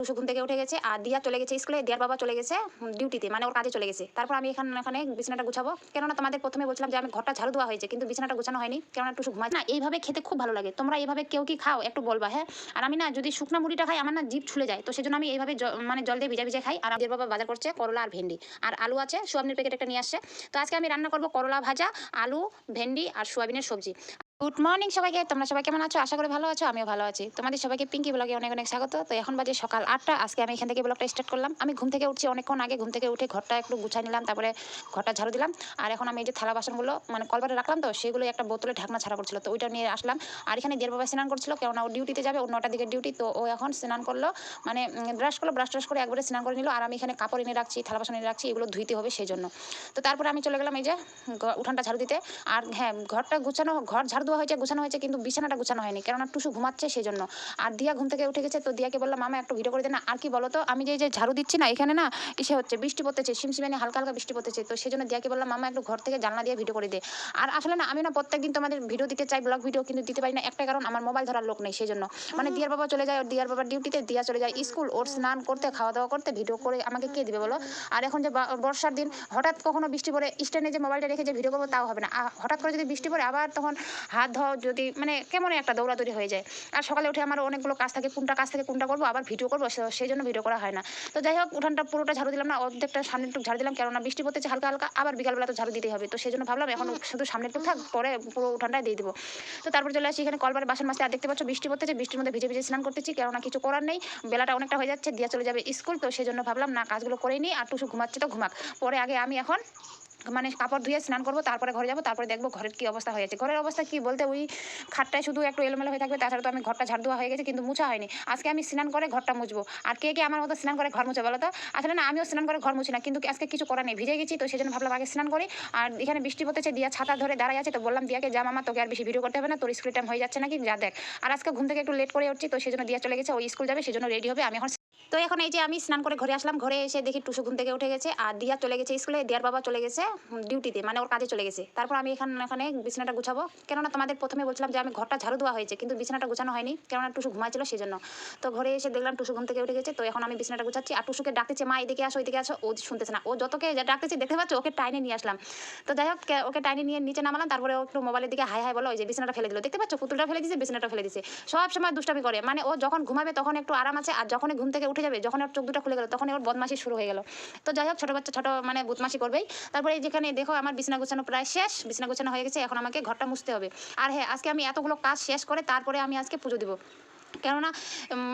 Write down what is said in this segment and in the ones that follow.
টুসু ঘুম থেকে উঠে গেছে, আর দিয়া চলে গেছে স্কুলে, দিয়ার বাবা চলে গেছে ডিউটিতে মানে ওর কাজে চলে গেছে। তারপর আমি এখানে এখানে বিছানাটা গুছাবো। কেননা তোমাদের প্রথমে বলছিলাম যে আমি ঘরটা ঝাড়ু দেওয়া হয়েছে, কিন্তু বিছানাটা গুছানো হয়নি, কেননা টুসু ঘুমায় না, এইভাবে খেতে খুব ভালো লাগে। তোমরা এইভাবে কেউ কি খাও, একটু বলবা হ্যাঁ? আর আমি না, যদি শুকনো মুড়িটা খাই, আমার না জিভ ছুলে যায়। তো সেজন্য আমি এইভাবে মানে জল দিয়ে ভিজা ভিজা খাই। আর দিয়ার বাবা বাজার করছে করলা আর ভেন্ডি। আর আলু আছে, সোয়াবিনের প্যাকেট একটা নিয়ে আসছে। তো আজকে আমি রান্না করব করলা ভাজা, আলু, ভেন্ডি আর সোয়াবিনের সবজি। গুড মর্নিং সবাইকে, তোমরা সবাই কেমন আছো? আশা করি ভালো আছো, আমিও ভালো আছি। তোমাদের সবাইকে পিঙ্কি ব্লগে অনেক অনেক স্বাগত। তো এখন বাজে সকাল আটটা, আজকে আমি এখান থেকে ব্লগটা স্টার্ট করলাম। আমি ঘুম থেকে উঠছি অনেকক্ষণ আগে, ঘুম থেকে উঠে ঘরটা একটু গুছাই নিলাম, তারপরে ঘরটা ঝাড়ু দিলাম। আর এখন আমি এই যে থালা বাসনগুলো মানে কলবারে রাখলাম তো, সেগুলো একটা বোতলে ঢাকনা ছাড়া করছিল তো ওইটা নিয়ে আসলাম। আর এখানে দেড় বাবা স্নান করছিল, কেননা ও ডিউটিতে যাবে, ওর নটার দিকে ডিউটি তো ও এখন স্নান করল। মানে ব্রাশ করল ব্রাশ ট্রাশ করে একবারে স্নান করে নিল। আর আমি এখানে কাপড় এনে রাখছি, থালা বাসন এনে রাখছি, এগুলো ধুইতে হবে সেই জন্য। তো তারপরে আমি চলে গেলাম এই যে উঠানটা ঝাড়ু দিতে। আর হ্যাঁ ঘরটা গুছানো, ঘর ঝাড়ু দেওয়া হয়েছে, গুছানো হয়েছে, কিন্তু বিছানাটা গুছানো হয়নি। কেননা টুসু ঘুমাচ্ছে সেই জন্য আর দিয়া ঘুম থেকে উঠে গেছে, তো দিয়াকে বললাম, মামা, একটু ভিডিও করে দে না। আর কি বলো তো? আমি যে ঝাড়ু দিচ্ছি না এখানে না ইসে হচ্ছে? বৃষ্টি পড়তেছে, সিমসিমানি হালকা হালকা বৃষ্টি পড়তেছে। তো সেই জন্য দিয়াকে বললাম, মামা, একটু ঘর থেকে জানলা দিয়ে ভিডিও করে দে। আর আসলে না, আমি না প্রত্যেকদিন তোমাদের ভিডিও দিতে চাই, ব্লগ ভিডিও কিন্তু দিতে পারি না। একটা কারণ, আমার মোবাইল ধরার লোক নেই সেই জন্য মানে দিয়ার বাবা চলে যায়, ওর দিয়ার বাবার ডিউটিতে, দিয়া চলে যায় স্কুল, ওর স্নান করতে, খাওয়া দাওয়া করতে, ভিডিও করে আমাকে কে দিবে বলো? আর এখন যে বর্ষার দিন, হঠাৎ কখনো বৃষ্টি পড়ে, স্ট্যান্ডে যে মোবাইলটা রেখে যে ভিডিও করব, তাও হবে না। হঠাৎ করে যদি বৃষ্টি পড়ে, আবার তখন হাত ধোয়া যদি মানে কেমন একটা দৌড়াদৌড়ি হয়ে যায়। আর সকালে উঠে আমার অনেকগুলো কাজ থাকে কোনটা কাজ থেকে কোনটা করব আবার ভিডিও করব সেই জন্য ভিডিও করা হয় না। তো যাই হোক উঠানটা পুরোটা ঝাড়ু দিলাম না অর্ধেকটা সামনে একটু ঝাড়ু দিলাম কেননা বৃষ্টি পড়তেছে হালকা হালকা আবার বিকালবেলা তো ঝাড়ু দিতেই হবে। তো সেই জন্য ভাবলাম এখন শুধু সামনে একটু থাক পরে পুরো উঠানটাই দিয়ে দেবো। তো তারপর চলে আসি এখানে কলবার বাসন মাসে আর দেখতে পাচ্ছ বৃষ্টি পড়তেছে বৃষ্টির মধ্যে ভিজে ভিজে স্নান করতেছি কেননা কিছু করার নেই। বেলাটা অনেকটা হয়ে যাচ্ছে দিয়া চলে যাবে স্কুল তো সেই জন্য ভাবলাম না কাজগুলো করেই নিই আর টুসু ঘুমাচ্ছে তো ঘুমাক। পরে আগে আমি এখন মানে কাপড় ধুয়ে স্নান করব, তারপরে ঘরে যাব, তারপরে দেখব ঘরের কি অবস্থা হয়ে যাচ্ছে ঘরের অবস্থা কি বলতে ওই খাটটায় শুধু একটু এলোমেলো হয়ে থাকবে, তাছাড়া তো আমি ঘরটা ঝাড় দেওয়া হয়ে গেছে, কিন্তু মুছা হয়নি। আজকে আমি স্নান করে ঘরটা মুছবো। আর কে কে আমার মতো স্নান করে ঘর মুছে বলো তো? আসলে না, আমিও স্নান করে ঘর মুছি না, কিন্তু আজকে কিছু করার নেই। ভিজে গেছি, তো সেই জন্য ভাবলাম আগে স্নান করি। আর এখানে বৃষ্টি পড়তেছে, দিয়া ছাতা ধরে দাঁড়ায় আছে, তো বললাম, দিয়াকে যা মামা, তোকে আর বেশি ভিডিও করতে হবে না, তোর স্কুল টাইম হয়ে যাচ্ছে নাকি? যা দেখ। আর আজকে ঘুম থেকে একটু লেট করে উঠছি, তো সেই জন্য দিয়া চলে গেছে, ওই স্কুল যাবে সেই জন্য রেডি হবে, আমি এখন তো এখন এই যে আমি স্নান করে ঘরে আসলাম, ঘরে এসে দেখি টুসু ঘুম থেকে উঠে গেছে আর দিয়া চলে গেছে স্কুলে দিয়ার বাবা চলে গেছে ডিউটিতে মানে ওর কাজে চলে গেছে। তারপর আমি এখানে এখানে বিছানাটা গুছাবো। কেননা তোমাদের প্রথমে বলছিলাম যে আমি ঘরটা ঝাড়ু দেওয়া হয়েছে, কিন্তু বিছানাটা গুছানো হয়নি, কেননা টুসু ঘুমাইছিল সেই জন্য তো ঘরে এসে দেখলাম টুসু ঘুম থেকে উঠে গেছে, তো এখন আমি বিছানাটা গুছাচ্ছি। আর টুসুকে ডাকতেছে, মা, এদিকে আসো এদিকে আসো। ও শুনতেছে না। ও যতকে ডাকতেছে, দেখতে পাচ্ছ, ওকে টাইনে নিয়ে আসলাম। তো যাই হোক ওকে টাইনে নিয়ে নিচে নামালাম, তারপরে ও একটু মোবাইলের দিকে হাই হাই বলো, ওই যে বিছানাটা ফেলে দিল। দেখতে পাচ্ছ, পুতুলটা ফেলে দিয়েছে বিছানাটা ফেলে দিয়েছে সব সময় দুষ্টামি করে। মানে ও যখন ঘুমাবে, তখন একটু আরাম আছে, আর যখনই ঘুম থেকে উঠে যাবে, যখন ওর চোখ দুটো খুলে গেল, তখন ওর বদমাসি শুরু হয়ে গেল। তো যাই হোক, ছোটো বাচ্চা, ছোটো মানে বদমাশি করবেই। তারপরে যেখানে দেখো আমার বিছনা গোছানো প্রায় শেষ, বিছনা গোছানো হয়ে গেছে, এখন আমাকে ঘরটা মুছতে হবে। আর হ্যাঁ আজকে আমি এতগুলো কাজ শেষ করে তারপরে আমি আজকে পুজো দিব। কেননা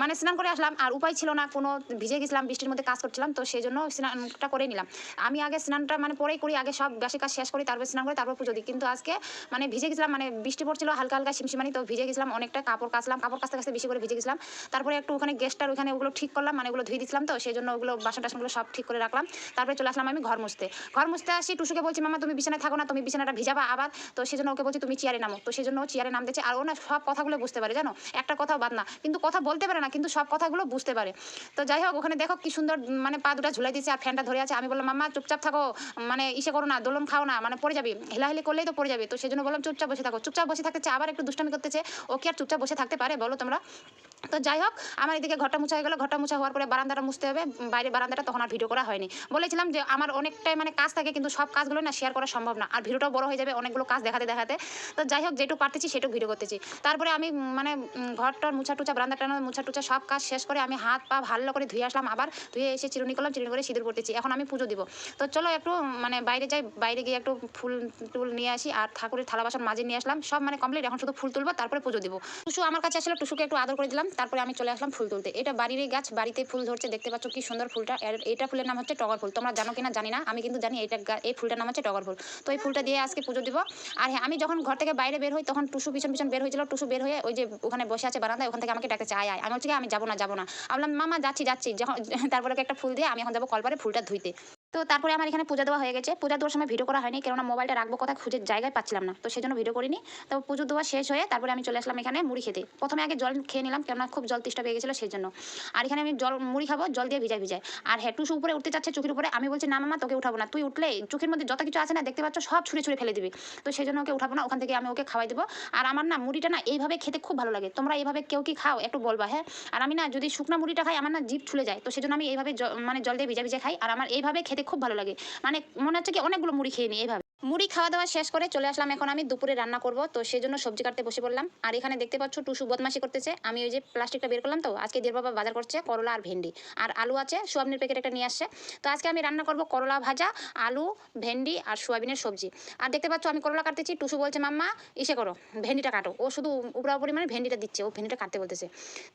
মানে স্নান করে আসলাম, আর উপায় ছিল না, কোনো ভিজে গেছিলাম, বৃষ্টির মধ্যে কাজ করছিলাম, তো সেই জন্য স্নানটা করে নিলাম। আমি আগে স্নানটা মানে পরেই করি, আগে সব বেশি কাজ শেষ করি, তারপর স্নান করে, তারপর পুজো দিই। কিন্তু আজকে মানে ভিজে গেছিলাম মানে বৃষ্টি পড়ছিল, হালকা হালকা শিমশিমানি তো ভিজে গেছিলাম, অনেকটা কাপড় কাচলাম, কাপড় কাচতে কাচতে বেশি করে ভিজে গেছিলাম। তারপরে একটু ওখানে গ্যাসটার ওখানে ওগুলো ঠিক করলাম মানে ওগুলো ধুয়ে দিয়েছিলাম তো সেই জন্য ওগুলো বাসন টাসনগুলো সব ঠিক করে রাখলাম। তারপরে চলে আসলাম আমি ঘর মুছতে। ঘর মুছতে আসি, টুসুকে বলছি, মামা, তুমি বিছানায় থাকো না, তুমি বিছানাটা ভিজাবা আবার। তো সেই জন্য ওকে বলছি, তুমি চেয়ারে নামো। তো সেই জন্য চেয়ারে নামতেছে, আর ও না সব কথাগুলো বুঝতে পারে, জানো? একটা কথাও বাদ না। কিন্তু কথা বলতে পারে না, কিন্তু সব কথাগুলো বুঝতে পারে। তো যাই হোক, ওখানে দেখো কি সুন্দর মানে পা দুটা ঝুলাই দিয়েছে আর ফ্যানটা ধরে আছে। আমি বললাম, মাম্মা, চুপচাপ থাকো মানে ইসে করো না, দোলন খাও না মানে পড়ে যাবি। হেলাহেলি করলেই তো পড়ে যাবে। তো সেই জন্য বললাম, চুপচাপ বসে থাকো, চুপচাপ বসে থাকতে আবার একটু দুষ্টামি করতেছে। ও কি আর চুপচাপ বসে থাকতে পারে, বলো তোমরা? তো যাই হোক, আমার এদিকে ঘরটা মুছা হয়ে গেলো। ঘরটা মুছা হওয়ার পরে বারান্দাটা মুছতে হবে। বাইরে বারান্দাটা তখন আর ভিডিও করা হয়নি। বলেছিলাম যে আমার অনেকটাই মানে কাজ থাকে, কিন্তু সব কাজগুলো না শেয়ার করা সম্ভব না। আর ভিডিওটাও বড় হয়ে যাবে অনেকগুলো কাজ দেখাতে দেখাতে। তো যাই হোক, যেটুকু পারতেছি, সেটুকু ভিডিও করতেছি। তারপরে আমি মানে ঘরটার মুছা টুচা বারান্দা টানা মুছা টুচা সব কাজ শেষ করে আমি হাত পা ভালো করে ধুয়ে আসলাম। আবার ধুয়ে এসে চিরুনি করলাম, চিরুনি করে সিঁদুর পড়তেছি এখন আমি পুজো দিব। তো চলো একটু মানে বাইরে যাই, বাইরে গিয়ে একটু ফুল টুল নিয়ে আসি আর ঠাকুরের থালা বাসন মাঝে নিয়ে আসলাম। সব মানে কমপ্লিট এখন শুধু ফুল তুলবো, তারপরে পুজো দিব। টুসু আমার কাছে আসলে, টুসুকে একটু আদর করে দিলাম, তারপরে আমি চলে আসলাম ফুল তুলতে। এটা বাড়িরই গাছ, বাড়িতে ফুল ধরছে, দেখতে পাচ্ছ কি সুন্দর ফুলটা। এটা ফুলের নাম হচ্ছে টগর ফুল। তোমরা জানো কিনা জানি না, আমি কিন্তু জানি এটা এই ফুলটার নাম হচ্ছে টগর ফুল। তো এই ফুলটা দিয়ে আজকে পুজো দিব। আর হ্যাঁ আমি যখন ঘর থেকে বাইরে বের হই, তখন টুসু পিছন পিছন বের হয়েছিল। টুসু বের হয়ে ওই যে ওখানে বসে আছে বারান্দায়, ওখান থেকে আমাকে ডাকতে চায় আয়। আমি বলছি কি, আমি যাব না যাব না। আমি বললাম মামা যাচ্ছি যাচ্ছি। যখন তারপরে একটা ফুল দিয়ে আমি এখন যাব কলপারে ফুলটা ধুইতে। তো তারপরে আমার এখানে পূজা দেওয়া হয়ে গেছে। পূজা দেওয়ার সময় ভিডিও করা হয়নি, কেননা মোবাইলটা রাখব কথা খুঁজে জায়গায় পাচ্ছিলাম না। তো সেই জন্য ভিডিও করিনি। তো পুজো দেওয়া শেষ হয়ে তারপরে আমি চলে আসলাম এখানে মুড়ি খেতে। প্রথমে আগে জল খেয়ে নিলাম, কেননা খুব জল তেষ্টা পেয়ে গেছিল সেই জন্য আর এখানে আমি জল, মুড়ি খাব, জল দিয়ে ভিজায় ভিজাই আর হ্যাঁ টুসু উপরে উঠতে চাচ্ছে চোখের উপরে, আমি বলছি, না মামা তোকে উঠাবো না। তুই উঠলে চোখের মধ্যে যত কিছু আছে না, দেখতে পাচ্ছ সব ছুঁড়ে ছুঁড়ে ফেলে দিবি। তো সেই জন্য ওকে উঠাবো না, ওখান থেকে আমি ওকে খাওয়াই দেবো। আর আমার না মুড়িটা না এইভাবে খেতে খুব ভালো লাগে। তোমরা এইভাবে কেউ কি খাও, একটু বলবা হ্যাঁ? আর আমি না যদি শুকনা মুড়িটা খাই, আমার না জিভ ছুলে যায়। তো সেজন্য আমি এইভাবে মানে জল দিয়ে ভিজা ভিজা খাই। আর আমার এইভাবে খেতে খুব ভালো লাগে। মানে মনে হচ্ছে কি অনেকগুলো মুড়ি খেয়ে নিই এইভাবে মুড়ি খাওয়া দাওয়া শেষ করে চলে আসলাম। এখন আমি দুপুরে রান্না করব, তো সেই জন্য সবজি কাটতে বসে পড়লাম। আর এখানে দেখতে পাচ্ছ টুসু বদমাশি করতেছে। আমি ওই যে প্লাস্টিকটা বের করলাম তো, আজকে দের বাবা বাজার করছে, করলা আর ভেন্ডি। আর আলু আছে, সোয়াবিনের প্যাকেট একটা নিয়ে আসছে। তো আজকে আমি রান্না করব করলা ভাজা, আলু, ভেন্ডি আর সোয়াবিনের সবজি। আর দেখতে পাচ্ছ আমি করলা কাটতেছি, টুসু বলছে, মাম্মা, ইসে করো, ভেন্ডিটা কাটো। ও শুধু উপরা পরিমাণে ভেন্ডিটা দিচ্ছে, ও ভেন্ডিটা কাটতে বলতেছে।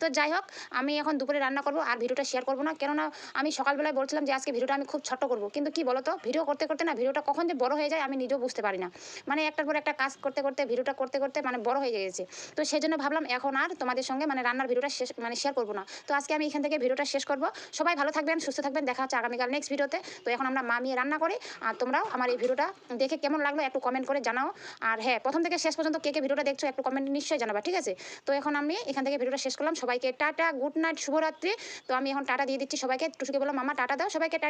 তো যাই হোক, আমি এখন দুপুরে রান্না করব, আর ভিডিওটা শেয়ার করব না। কেননা আমি সকালবেলায় বলছিলাম যে, আজকে ভিডিওটা আমি খুব ছোট করব। কিন্তু কি বলতো, ভিডিও করতে করতে না, ভিডিওটা কখন যে বড় হয়ে যায় আমি নিজেও বুঝতে পারি না। মানে একটার পর একটা কাজ করতে করতে, ভিডিওটা করতে করতে মানে বড় হয়ে গেছে তো সেই জন্য ভাবলাম এখন আর তোমাদের সঙ্গে মানে রান্নার ভিডিওটা শেষ মানে শেয়ার করব না। তো আজকে আমি এখান থেকে ভিডিওটা শেষ করব। সবাই ভালো থাকবেন, সুস্থ থাকবেন। দেখা হচ্ছে আগামীকাল নেক্সট ভিডিওতে। তো এখন আমরা মামিয়ে রান্না করি, আর তোমরাও আমার এই ভিডিওটা দেখে কেমন লাগল একটু কমেন্ট করে জানাও। আর হ্যাঁ প্রথম থেকে শেষ পর্যন্ত কে কে ভিডিওটা দেখছ একটু কমেন্ট নিশ্চয়ই জানাবা, ঠিক আছে? তো এখন আমি এখান থেকে ভিডিওটা শেষ করলাম। সবাইকে টাটা গুড নাইট শুভরাত্রি। তো আমি এখন টাটা দিয়ে দিচ্ছি সবাইকে। টুসুকে বললাম, মামা, টাটা দাও। সবাইকে টাটা।